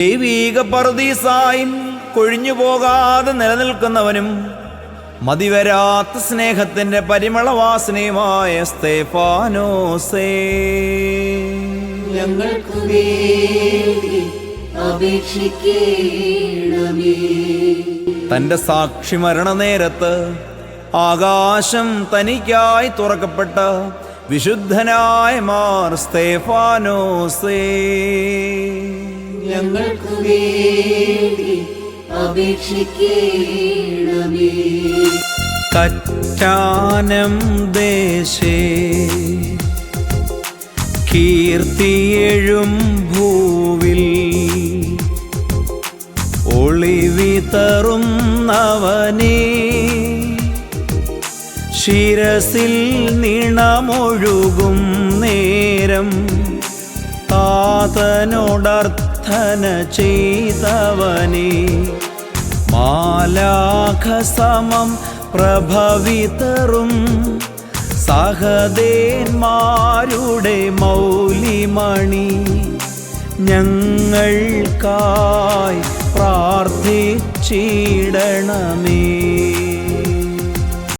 ദൈവീക പറുദീസായും കൊഴിഞ്ഞു പോകാതെ നിലനിൽക്കുന്നവനും മതിവരാത്ത സ്നേഹത്തിന്റെ പരിമളവാസനയുമായ സ്തേഫാനോസേ. ഞങ്ങൾക്ക് വേണ്ടി അപേക്ഷിക്കണമേ. തന്റെ സാക്ഷി മരണനേരത്ത് ആകാശം തനിക്കായി തുറക്കപ്പെട്ട വിശുദ്ധനായ മാർ സ്തേഫാനോസേ. ഞങ്ങൾക്ക് വേണ്ടി അപേക്ഷിക്കണമേ. കറ്റാനം ദേശേ കീർത്തിയെഴും ഭൂവിൽ ഒളിവിതറുന്നവനേ ശിരസിൽ നിണമൊഴുകും നേരം താതനോടർത്ഥന ചെയ്തവനെ. മാലാഖസമം പ്രഭവിതറും സഹദേന്മാരുടെ മൗലിമണി. ഞങ്ങൾക്കായി പ്രാർത്ഥിച്ചിടണമേ.